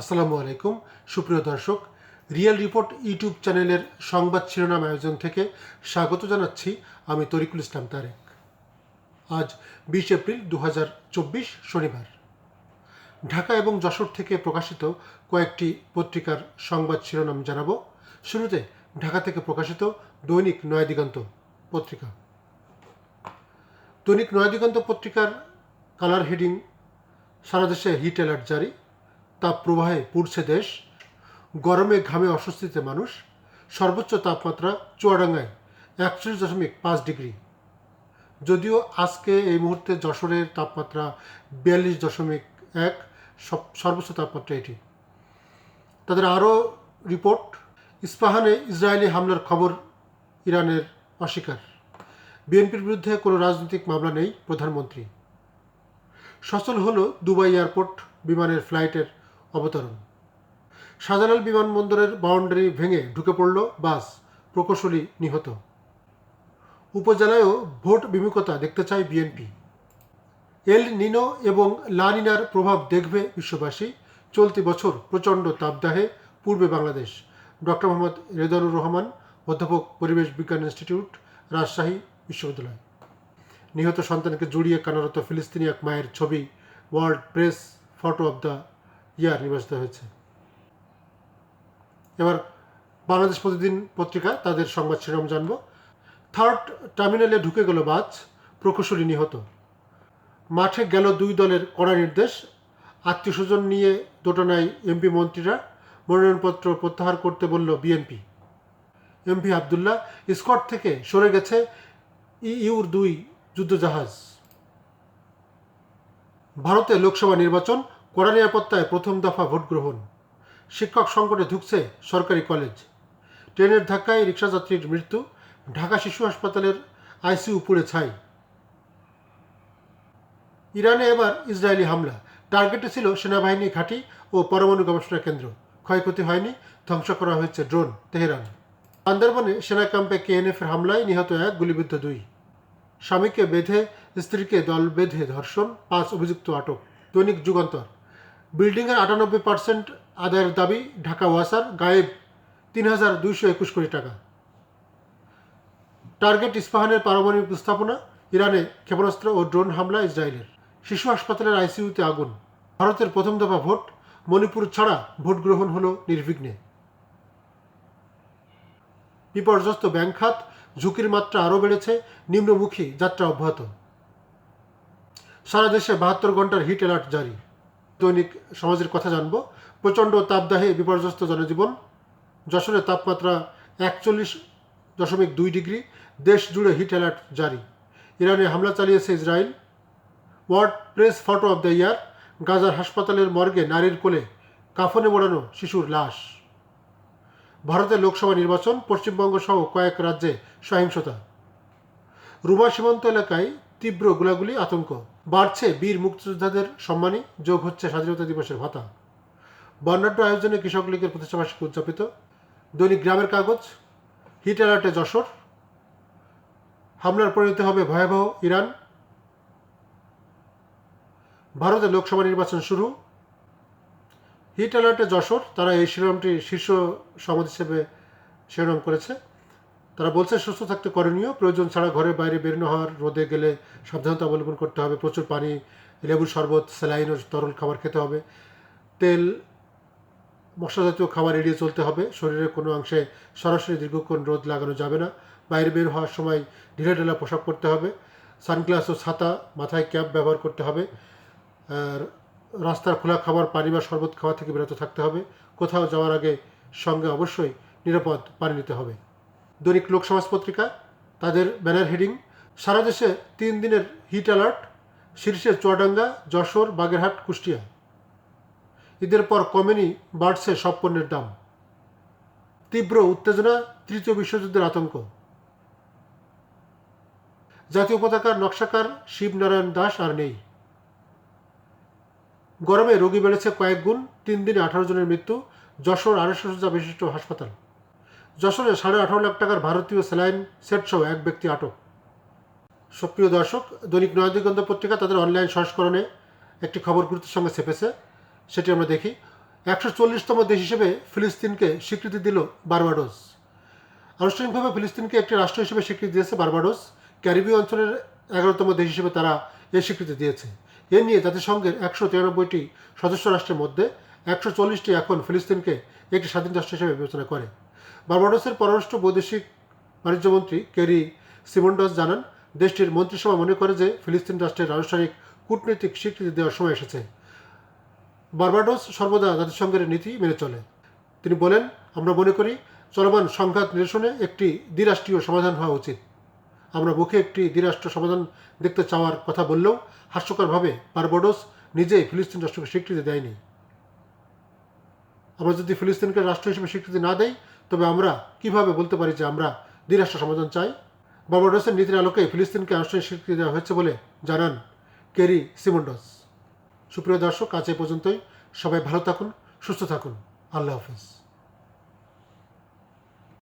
আসসালামু আলাইকুম। সুপ্রিয় দর্শক, রিয়েল রিপোর্ট ইউটিউব চ্যানেলের সংবাদ শিরোনাম আয়োজন থেকে স্বাগত জানাচ্ছি আমি তরিকুল ইসলাম তারেক। আজ বিশ এপ্রিল দু হাজার চব্বিশ শনিবার। ঢাকা এবং যশোর থেকে প্রকাশিত কয়েকটি পত্রিকার সংবাদ শিরোনাম জানাব। শুরুতে ঢাকা থেকে প্রকাশিত দৈনিক নয়াদিগন্ত পত্রিকা। দৈনিক নয়াদিগন্ত পত্রিকার কালার হেডিং সারা দেশে হিট অ্যালার্ট জারি। তাপ প্রবাহে পুড়ছে দেশ। গরমে ঘামে অস্বস্তিতে মানুষ। সর্বোচ্চ তাপমাত্রা চুয়াডাঙ্গায় একচল্লিশ দশমিক পাঁচ ডিগ্রি। যদিও আজকে এই মুহূর্তে যশোরের তাপমাত্রা বিয়াল্লিশ দশমিক এক সর্বোচ্চ তাপমাত্রা এটি। তাদের আরও রিপোর্ট, ইস্পাহানে ইসরায়েলি হামলার খবর ইরানের অস্বীকার। বিএনপির বিরুদ্ধে কোনো রাজনৈতিক মামলা নেই প্রধানমন্ত্রী। সচল হল দুবাই এয়ারপোর্ট বিমানের ফ্লাইটের অবতরণ। শাহজালাল বিমানবন্দরের বাউন্ডারি ভেঙে ঢুকে পড়ল বাস, প্রকৌশলী নিহত। উপজেলায়ও ভোট বিমুখতা দেখতে চায় বিএনপি। এল নিনো এবং লা নিনার প্রভাব দেখবে বিশ্ববাসী, চলতি বছর প্রচণ্ড তাপদাহে পূর্বে বাংলাদেশ। ডক্টর মোহাম্মদ রেদানুর রহমান, অধ্যাপক পরিবেশ বিজ্ঞান ইনস্টিটিউট, রাজশাহী বিশ্ববিদ্যালয়। নিহত সন্তানকে জড়িয়ে কানারত ফিলিস্তিনি এক মায়ের ছবি, World Press, Photo of the Year নির্বাচিত হয়েছে। এবার বাংলাদেশ প্রতিদিন পত্রিকা, তাদের সংবাদ শিরোনাম জানব। থার্ড টার্মিনালে ঢুকে গেল বাস প্রকৌশলী নিহত। মাঠে গেল দুই দলের কড়া নির্দেশ। আত্মীয় স্বজন নিয়ে দোটানায় এমপি মন্ত্রীরা মনোনয়নপত্র প্রত্যাহার করতে বলল বিএনপি। এমপি আবদুল্লাহ স্কট থেকে সরে গেছে ইউর দুই যুদ্ধজাহাজ। ভারতে লোকসভা নির্বাচন কড়া নিরাপত্তায় প্রথম দফা ভোট গ্রহণ শিক্ষক সংকটে ঢুকছে সরকারি কলেজ। ট্রেনের ধাক্কায় রিক্সাযাত্রীর মৃত্যু, ঢাকা শিশু হাসপাতালের আইসিইউ পুড়ে ছাই। ইরানে এবার ইসরায়েলি হামলা। টার্গেটে ছিল সেনাবাহিনী ঘাঁটি ও পরমাণু গবেষণা কেন্দ্র। ক্ষয়ক্ষতি হয়নি, ধ্বংস করা হয়েছে ড্রোন, তেহরান। বান্দরবনে সেনা ক্যাম্পে কেএনএফের হামলায় নিহত এক, গুলিবিদ্ধ দুই। স্বামীকে বেঁধে, স্ত্রীকে দল বেঁধে ধর্ষণ, পাঁচ অভিযুক্ত আটক। দৈনিক যুগান্তর। বিল্ডিংয়ের আটানব্বই পার্সেন্ট আদায়ের দাবি ঢাকা ওয়াসার, গায়েব তিন হাজার দুইশো একুশ কোটি টাকা। টার্গেট ইস্পাহানের পারমাণবিক স্থাপনা ইরানে ক্ষেপণাস্ত্র ও ড্রোন হামলা, ইসরায়েলের। শিশু হাসপাতালের আইসিইউতে আগুন। ভারতের প্রথম দফা ভোট, মণিপুর ছাড়া ভোট গ্রহণ হলো নির্বিঘ্নে। বিপর্যস্ত ব্যাংক খাত, ঝুঁকির মাত্রা আরও বেড়েছে, নিম্নমুখী যাত্রা অব্যাহত। সারা দেশে বাহাত্তর ঘণ্টার হিট অ্যালার্ট জারি। দৈনিক সমাজের কথা জানব। প্রচণ্ড তাপদাহে বিপর্যস্ত জনজীবন। যশোরের তাপমাত্রা একচল্লিশ দশমিক দুই ডিগ্রি। দেশ জুড়ে হিট অ্যালার্ট জারি। ইরানে হামলা চালিয়েছে Israel. World Press Photo of the Year. গাজার হাসপাতালের মর্গে নারীর কোলে কাফনে মোড়ানো শিশুর লাশ। ভারতের লোকসভা নির্বাচন, পশ্চিমবঙ্গ সহ কয়েক রাজ্যে সহিংসতা। রুমা সীমান্ত এলাকায় তীব্র গোলাগুলি আতঙ্ক। বাড়ছে বীর মুক্তিযোদ্ধাদের সম্মানী যোগ হচ্ছে স্বাধীনতা দিবসের ভাতা। বর্ণাঢ্য আয়োজনে কৃষক লীগের প্রতিষ্ঠাবার্ষিকী উদযাপিত। দৈনিক গ্রামের কাগজ, হিট অ্যালার্টে যশোর। হামলার পরিণতি হবে ভয়াবহ ইরান। ভারতে লোকসভা নির্বাচন শুরু। হিট অ্যালার্টে যশোর, তারা এই শিরোনামটি শীর্ষ সমাজ হিসেবে শিরোনাম করেছে। তারা বলছে সুস্থ থাকতে করণীয়, প্রয়োজন ছাড়া ঘরের বাইরে বেরোনো হওয়ার রোদে গেলে সাবধানতা অবলম্বন করতে হবে, প্রচুর পানি, লেবুর শরবত, স্যালাইন ও তরল খাবার খেতে হবে, তেল মশলা জাতীয় খাবার এড়িয়ে চলতে হবে, শরীরের কোনো অংশে সরাসরি দীর্ঘক্ষণ রোদ লাগানো যাবে না, বাইরে বের হওয়ার সময় ঢিলে ঢালা পোশাক পরতে হবে, সানগ্লাস ও ছাতা মাথায় ক্যাপ ব্যবহার করতে হবে রাস্তার খোলা খাবার, পানি বা শরবত খাওয়া থেকে বিরত থাকতে হবে, কোথাও যাওয়ার আগে সঙ্গে অবশ্যই নিরাপদ পানি নিতে হবে। দৈনিক লোকসমাজ পত্রিকা, তাদের ব্যানার হেডিং। সারা দেশে তিন দিনের হিট অ্যালার্ট, শীর্ষে চুয়াডাঙ্গা, যশোর, বাগেরহাট, কুষ্টিয়া। ঈদের পর কমেনি, বাড়ছে সব পণ্যের দাম। তীব্র উত্তেজনা, তৃতীয় বিশ্বযুদ্ধের আতঙ্ক। জাতীয় পতাকার নকশাকার শিবনারায়ণ দাস আর নেই। গরমে রোগী বেড়েছে কয়েক গুণ, তিন দিনে আঠারো জনের মৃত্যু, যশোর আড়াইশো শয্যা বিশিষ্ট হাসপাতাল। যশোরে সাড়ে আঠারো লাখ টাকার ভারতীয় স্যালাইন সেট সহ এক ব্যক্তি আটক। সক্রিয় দর্শক, দৈনিক নয়াদিগন্ত পত্রিকা তাদের অনলাইন সংস্করণে একটি খবর গুরুত্বের সঙ্গে ছেপেছে। সেটি আমরা দেখি। একশো চল্লিশতম দেশ হিসেবে ফিলিস্তিনকে স্বীকৃতি দিল বার্বাডোস। আনুষ্ঠানিকভাবে ফিলিস্তিনকে একটি রাষ্ট্র হিসেবে স্বীকৃতি দিয়েছে বার্বাডোস। ক্যারিবীয় অঞ্চলের এগারোতম দেশ হিসেবে তারা এই স্বীকৃতি দিয়েছে। এ নিয়ে জাতিসংঘের একশো তিরানব্বইটি সদস্য রাষ্ট্রের মধ্যে একশো চল্লিশটি এখন ফিলিস্তিনকে একটি স্বাধীন রাষ্ট্র হিসেবে বিবেচনা করে। বার্বাডোসের পররাষ্ট্র বৈদেশিক বাণিজ্যমন্ত্রী কেরি সিমন্ডস জানান, দেশটির মন্ত্রিসভা মনে করে যে ফিলিস্তিন রাষ্ট্রের আনুষ্ঠানিক কূটনৈতিক স্বীকৃতি দেওয়ার সময় এসেছে। বার্বাডোস সর্বদা জাতিসংঘের নীতি মেনে চলে। তিনি বলেন, আমরা মনে করি চলমান সংঘাত নিরসনে একটি দ্বিরাষ্ট্রীয় সমাধান হওয়া উচিত। আমরা মুখে একটি দ্বিরাষ্ট্র সমাধান দেখতে চাওয়ার কথা বললেও হাস্যকরভাবে বার্বাডোস নিজেই ফিলিস্তিন রাষ্ট্রকে স্বীকৃতি দেয়নি। আমরা যদি ফিলিস্তিনকে রাষ্ট্র হিসেবে স্বীকৃতি না দেই তবে আমরা কীভাবে বলতে পারি যে আমরা দ্বিরাষ্ট্র সমাধান চাই? বার্বাডোসের নীতির আলোকে ফিলিস্তিনকে আনুষ্ঠানিক স্বীকৃতি দেওয়া হয়েছে বলে জানান কেরি সিমন্ডস। সুপ্রিয় দর্শক, আজ এ পর্যন্তই। সবাই ভালো থাকুন, সুস্থ থাকুন। আল্লাহ হাফিজ।